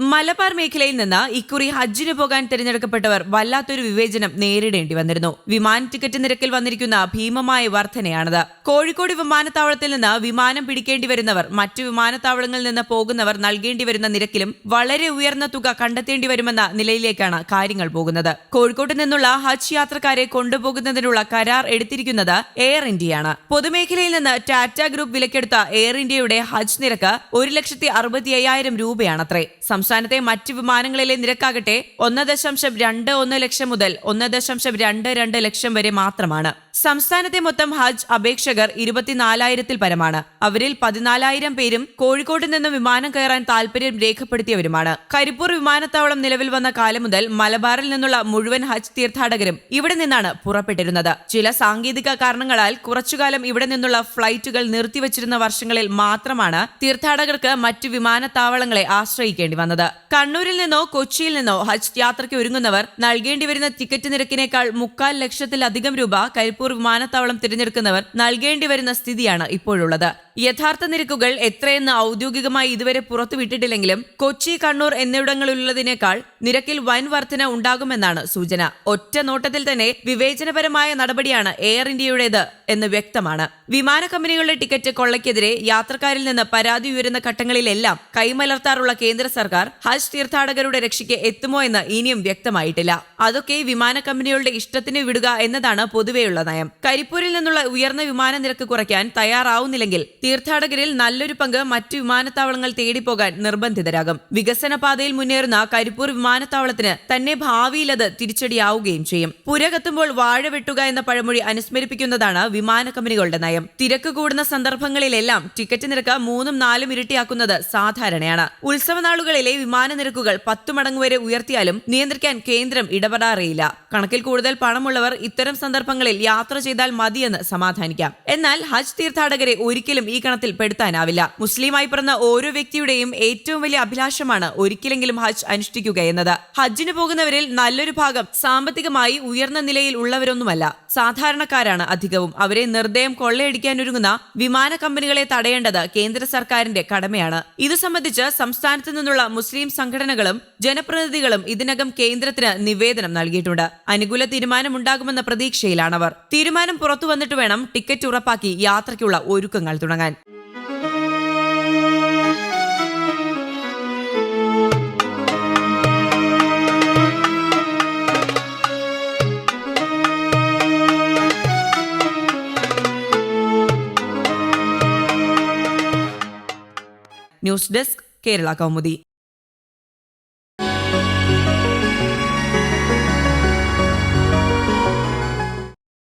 മലബാർ മേഖലയിൽ നിന്ന് ഇക്കുറി ഹജ്ജിന് പോകാൻ തിരഞ്ഞെടുക്കപ്പെട്ടവർ വല്ലാത്തൊരു വിവേചനം നേരിടേണ്ടി വന്നിരുന്നു. വിമാന ടിക്കറ്റ് നിരക്കിൽ വന്നിരിക്കുന്ന ഭീമമായ വർധനയാണത്. കോഴിക്കോട് വിമാനത്താവളത്തിൽ നിന്ന് വിമാനം പിടിക്കേണ്ടി വരുന്നവർ മറ്റു വിമാനത്താവളങ്ങളിൽ നിന്ന് പോകുന്നവർ നൽകേണ്ടി വരുന്ന നിരക്കിലും വളരെ ഉയർന്ന തുക കണ്ടെത്തേണ്ടി വരുമെന്ന നിലയിലേക്കാണ് കാര്യങ്ങൾ പോകുന്നത്. കോഴിക്കോട്ട് നിന്നുള്ള ഹജ്ജ് യാത്രക്കാരെ കൊണ്ടുപോകുന്നതിനുള്ള കരാർ എടുത്തിരിക്കുന്നത് എയർ ഇന്ത്യയാണ്. പൊതുമേഖലയിൽ നിന്ന് ടാറ്റ ഗ്രൂപ്പ് വിലക്കെടുത്ത എയർ ഇന്ത്യയുടെ ഹജ്ജ് നിരക്ക് ഒരു ലക്ഷത്തി അറുപത്തി അയ്യായിരം രൂപയാണത്രേ. സംസ്ഥാനത്തെ മറ്റ് വിമാനങ്ങളിലെ നിരക്കാകട്ടെ ഒന്ന് ദശാംശം രണ്ട് ഒന്ന് ലക്ഷം മുതൽ ഒന്ന് ദശാംശം രണ്ട് രണ്ട് ലക്ഷം വരെ മാത്രമാണ്. സംസ്ഥാനത്തെ മൊത്തം ഹജ്ജ് അപേക്ഷകർ ഇരുപത്തിനാലായിരത്തിൽ പരമാണ്. അവരിൽ പതിനാലായിരം പേരും കോഴിക്കോട് നിന്ന് വിമാനം കയറാൻ താൽപര്യം രേഖപ്പെടുത്തിയവരുമാണ്. കരിപ്പൂർ വിമാനത്താവളം നിലവിൽ വന്ന കാലം മുതൽ മലബാറിൽ നിന്നുള്ള മുഴുവൻ ഹജ്ജ് തീർത്ഥാടകരും ഇവിടെ നിന്നാണ് പുറപ്പെട്ടിരുന്നത്. ചില സാങ്കേതിക കാരണങ്ങളാൽ കുറച്ചുകാലം ഇവിടെ നിന്നുള്ള ഫ്ലൈറ്റുകൾ നിർത്തിവച്ചിരുന്ന വർഷങ്ങളിൽ മാത്രമാണ് തീർത്ഥാടകർക്ക് മറ്റു വിമാനത്താവളങ്ങളെ ആശ്രയിക്കേണ്ടി വന്നത്. കണ്ണൂരിൽ നിന്നോ കൊച്ചിയിൽ നിന്നോ ഹജ്ജ് യാത്രയ്ക്ക് ഒരുങ്ങുന്നവർ നൽകേണ്ടി വരുന്ന ടിക്കറ്റ് നിരക്കിനേക്കാൾ മുക്കാൽ ലക്ഷത്തിലധികം രൂപ കരിപ്പൂർ വിമാനത്താവളം തിരഞ്ഞെടുക്കുന്നവർ നൽകേണ്ടി വരുന്ന സ്ഥിതിയാണ് ഇപ്പോഴുള്ളത്. യഥാർത്ഥ നിരക്കുകൾ എത്രയെന്ന് ഔദ്യോഗികമായി ഇതുവരെ പുറത്തുവിട്ടിട്ടില്ലെങ്കിലും കൊച്ചി കണ്ണൂർ എന്നിവിടങ്ങളിലുള്ളതിനേക്കാൾ നിരക്കിൽ വൻ വർധന ഉണ്ടാകുമെന്നാണ് സൂചന. ഒറ്റ നോട്ടത്തിൽ തന്നെ വിവേചനപരമായ നടപടിയാണ് എയർ ഇന്ത്യയുടേത് എന്ന് വ്യക്തമാണ്. വിമാന കമ്പനികളുടെ ടിക്കറ്റ് കൊള്ളയ്ക്കെതിരെ യാത്രക്കാരിൽ നിന്ന് പരാതി ഉയരുന്ന ഘട്ടങ്ങളിലെല്ലാം കൈമലർത്താറുള്ള കേന്ദ്ര സർക്കാർ ഹജ്ജ് തീർത്ഥാടകരുടെ രക്ഷയ്ക്ക് എത്തുമോ എന്ന് ഇനിയും വ്യക്തമായിട്ടില്ല. അതൊക്കെ വിമാന കമ്പനികളുടെ ഇഷ്ടത്തിന് വിടുക എന്നതാണ് പൊതുവെയുള്ള നയം കരിപ്പൂരിൽ നിന്നുള്ള ഉയർന്ന വിമാന നിരക്ക് കുറയ്ക്കാൻ തയ്യാറാവുന്നില്ലെങ്കിൽ തീർത്ഥാടകരിൽ നല്ലൊരു പങ്ക് മറ്റ് വിമാനത്താവളങ്ങൾ തേടിപ്പോകാൻ നിർബന്ധിതരാകും. വികസന പാതയിൽ മുന്നേറുന്ന കരിപ്പൂർ വിമാനത്താവളത്തിന് തന്നെ ഭാവിയിൽ അത് തിരിച്ചടിയാവുകയും ചെയ്യും. പുര കത്തുമ്പോൾ വാഴ വെട്ടുക എന്ന പഴമൊഴി അനുസ്മരിപ്പിക്കുന്നതാണ് വിമാന കമ്പനികളുടെ നയം. തിരക്ക് കൂടുന്ന സന്ദർഭങ്ങളിലെല്ലാം ടിക്കറ്റ് നിരക്ക് മൂന്നും നാലും ഇരട്ടിയാക്കുന്നത് സാധാരണയാണ്. ഉത്സവനാളുകളിലെ വിമാന നിരക്കുകൾ പത്തു മടങ്ങ് വരെ ഉയർത്തിയാലും നിയന്ത്രിക്കാൻ കേന്ദ്രം ഇടപെടാറേയില്ല. കണക്കിൽ കൂടുതൽ പണമുള്ളവർ ഇത്തരം സന്ദർഭങ്ങളിൽ യാത്ര ചെയ്താൽ മതിയെന്ന് സമാധാനിക്കാം. എന്നാൽ ഹജ്ജ് തീർത്ഥാടകരെ ഒരിക്കലും ഈ കണത്തിൽ പെടുത്താനാവില്ല. മുസ്ലിമായി പിറന്ന ഓരോ വ്യക്തിയുടെയും ഏറ്റവും വലിയ അഭിലാഷമാണ് ഒരിക്കലെങ്കിലും ഹജ്ജ് അനുഷ്ഠിക്കുക എന്നത്. ഹജ്ജിന് പോകുന്നവരിൽ നല്ലൊരു ഭാഗം സാമ്പത്തികമായി ഉയർന്ന നിലയിൽ ഉള്ളവരൊന്നുമല്ല. സാധാരണക്കാരാണ് അധികവും. അവരെ നിർദ്ദയം കൊള്ളയടിക്കാനൊരുങ്ങുന്ന വിമാന കമ്പനികളെ തടയേണ്ടത് കേന്ദ്ര സർക്കാരിന്റെ കടമയാണ്. ഇത് സംബന്ധിച്ച് സംസ്ഥാനത്ത് നിന്നുള്ള മുസ്ലിം സംഘടനകളും ജനപ്രതിനിധികളും ഇതിനകം കേന്ദ്രത്തിന് നിവേദനം നൽകിയിട്ടുണ്ട്. അനുകൂല തീരുമാനമുണ്ടാകുമെന്ന പ്രതീക്ഷയിലാണവർ. തീരുമാനം പുറത്തു വന്നിട്ട് വേണം ടിക്കറ്റ് ഉറപ്പാക്കി യാത്രയ്ക്കുള്ള ഒരുക്കങ്ങൾ തുടങ്ങാൻ. News desk Kerala Kaumudi.